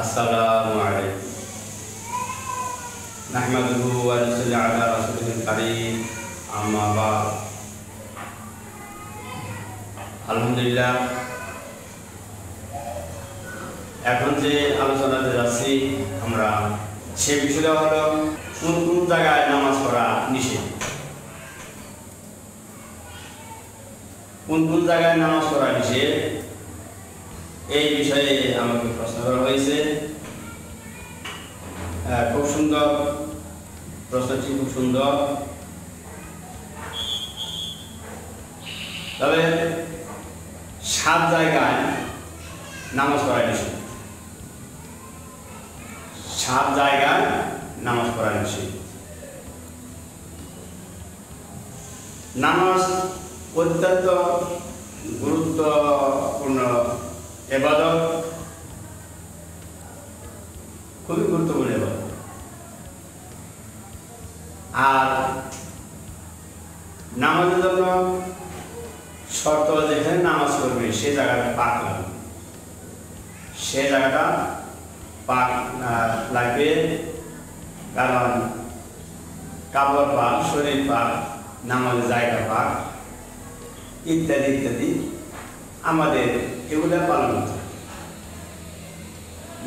আসসালামু আলাইকুম। ওয়া নুসাল্লি আলা রাসূলিল কারীম। আম্মা বা'দ। আলহামদুলিল্লাহ। এখন যে আলোচনাতে যাচ্ছি, আমরা সে বিষয়টা হলো কোন কোন জায়গায় নামাজ পড়া নিষেধ? কোন কোন জায়গায় নামাজ পড়া নিষেধ? এই বিষয়ে আমাকে প্রশ্ন করা হয়েছে। খুব সুন্দর। প্রশ্নটি খুব সুন্দর। তবে সাত জায়গায় নামাজ পড়া নিষেধ। সাত জায়গায় নামাজ পড়া নিষেধ। নামাজ অত্যন্ত গুরুত্বপূর্ণ এবাদত খুবই গুরুত্বপূর্ণ এবাদত। আর নামাজের জন্য শর্ত যেখানে নামাজ করবে সে জায়গাটা পাক লাগবে। সে জায়গাটা পাক লাগবে কারণ কাপড় পাক, শরীর পাক, নামাজের জায়গা পাক, ইত্যাদি ইত্যাদি। আমাদের এগুলো পালন হবে।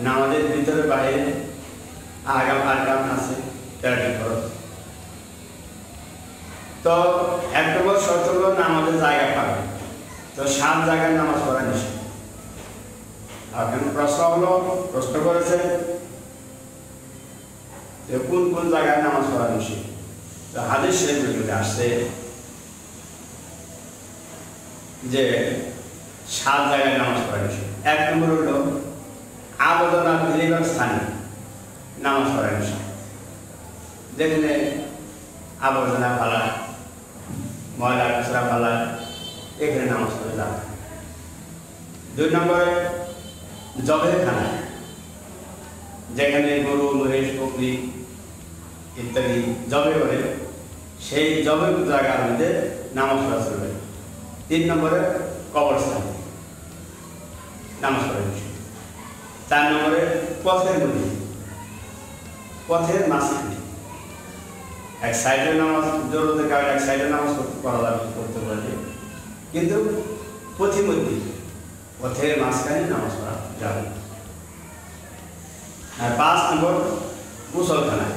নামাজের ভিতরে বাইরে আগাম আগাম আছে তেরোটি খরচ তো এক নম্বর শর্ত নামাজের জায়গা পাবে তো সাত জায়গায় নামাজ পড়া নিষেধ। প্রশ্ন হলো, প্রশ্ন করেছে যে কোন কোন জায়গায় নামাজ পড়া নিষেধ? তো হাদিস শরীফে আসছে যে সাত জায়গায় নামাজ পড়া নিষেধ এক নম্বর হলো আবেদনা ফিরিবার স্থানে নামাজ পড়া নিষেধ যেখানে আবর্জনা ফালা ময়লা কচরা ফালা এখানে নামাজ পড়ে যাবে দুই নম্বরে জবের খানা, যেখানে গরু, মহিষ, বকরি ইত্যাদি জবে করে, সেই জবের জায়গার মধ্যে নামাজ পড়া চলবে তিন নম্বরে কবরস্থান। নামাজ পড়া নিষেধ চার নম্বরে পথের মধ্যে পথের মাঝখানে। এক সাইডে নামাজ জরুরতের কারণে এক সাইডে নামাজ করতে করা যাবে করতে পারবে। কিন্তু পথিমধ্যে, পথের মাঝখানে নামাজ পড়া যাবে। আর পাঁচ নম্বর গোসলখানা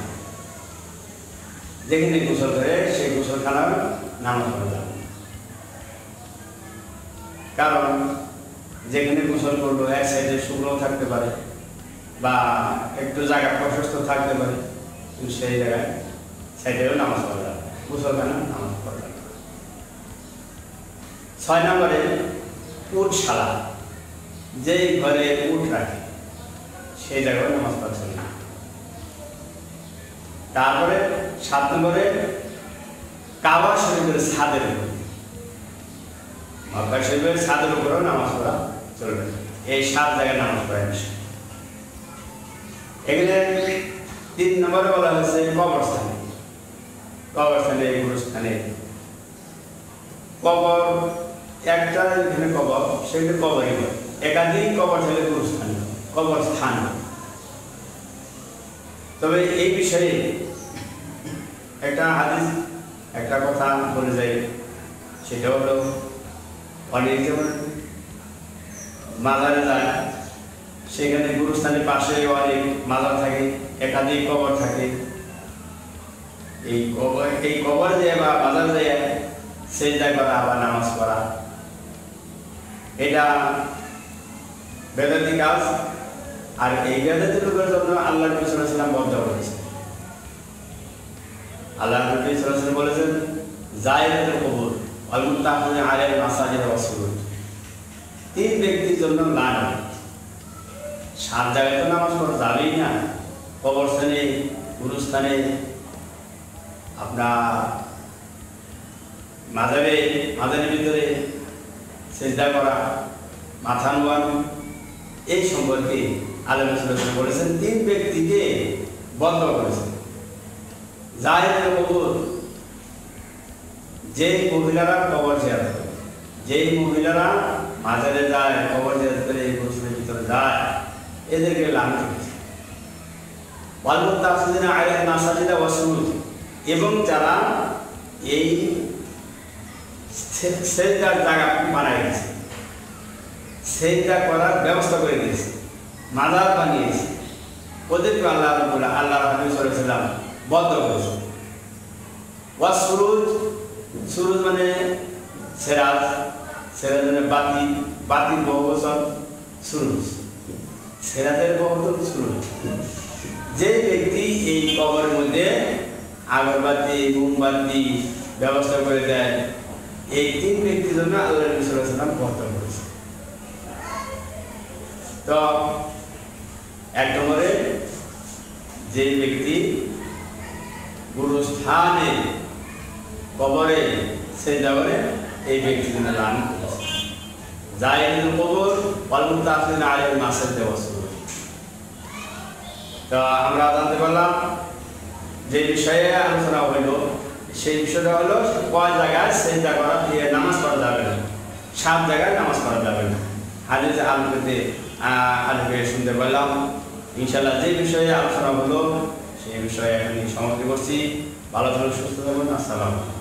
যেখানে গোসল করে, সেই গোসলখানার নামাজ পড়া যাবে। কারণ যেখানে গোসল করল, এক সাইডে শুকনো থাকতে পারে বা একটু জায়গা প্রশস্ত থাকতে পারে সেই জায়গায় সাইডেও নামাজ পড়া যাবে গোসলখানা নামাজ পড়া যাবে ছয় নম্বরে, উটশালা। যেই ঘরে উঠ রাখে, সেই জায়গায় নামাজ পড়া চলে না তারপরে সাত নম্বরে, কাবা শরীফের ছাদের উপর। মক্কা শরীফের ছাদের উপরেও নামাজ পড়া চলবে এই সাত জায়গায় নামাজ পড়া নিষেধ এখানে তিন নম্বরে বলা হয়েছে কবরস্থানে। কবরস্থানে গুরুস্থানে। কবর, একটা এখানে কবর, সেখানে কবরই হয় একাধিক কবর থাকলে গুরুস্থান কবর স্থান হয়। তবে এই বিষয়ে একটা হাদিস, একটা কথা বলে যাই, সেটা হলো অনেক যেমন মাজারে যায়, সেখানে গুরুস্থানের পাশে অনেক মাজার থাকে, একাধিক কবর থাকে। এই কবর এই কবর যে বা বাজার যায় সেই করা আবার নামাজ পড়া। এটা বেদাতি কাজ। আর এই বেদাতি লোকের জন্য আল্লাহ নবী সাল্লাম বন্ধ করেছে আল্লাহ নবী সাল্লাম বলেছেন জায়গাতের কবর অলমুত্তাহনে আলের মাসাজের অসুর তিন ব্যক্তির জন্য লান সাত জায়গায় তো নামাজ পড়া যাবেই না। কবরস্থানে গুরুস্থানে আপনার মাজারে মাজারের ভিতরে চেষ্টা করা, মাথা নোয়ানো, এই সম্পর্কে আলোচনা করেছেন তিন ব্যক্তিকে বন্ধ করেছেন। জাহেদের কবর যে মহিলারা কবর জিয়ারত যেই মহিলারা মাজারে যায় কবর জিয়ারত করে এই গোসলের ভিতরে যায়, এদেরকে লাভ করেছে। ওয়ালমুত্তাফিদিনা আলাইহিল মাসাজিদা ওয়াসুরুজ এবং যারা এই সেজদার জায়গা বানাই দিয়েছে সেজদা করার ব্যবস্থা করে দিয়েছে, মাজার বানিয়েছে, ওদেরকে আল্লাহ রবুল্লা আল্লাহ হাবিব সাল্লাম বদ্ধ করেছে। ওয়া সুরুজ সুরুজ মানে সেরাজ। সেরাজ মানে বাতি, বাতির বহু বছর সুরুজ সেরাজের বহু বছর সুরুজ যে ব্যক্তি এই কবরের মধ্যে আগরবাতি, মোমবাতি ব্যবস্থা করে দেয়, এই তিন ব্যক্তির জন্য আল্লাহ নবী বর্তমান করেছে তো, এক নম্বরে যে ব্যক্তি গুরুস্থানে কবরে সে যাবরে এই ব্যক্তি জন্য লাভ করেছে যাই কবর আমরা জানতে পারলাম যে বিষয়ে আলোচনা হইল। সেই বিষয়টা হলো কয় জায়গায় দিয়ে নামাজ পড়া যাবে না। সাত জায়গায় নামাজ পড়া যাবে না। হাদিস শুনতে পারলাম। ইনশাল্লাহ যে বিষয়ে আলোচনা হলো সেই বিষয়ে আমি সমাপ্তি করছি। ভালো থাকুন, সুস্থ থাকুন। আসসালাম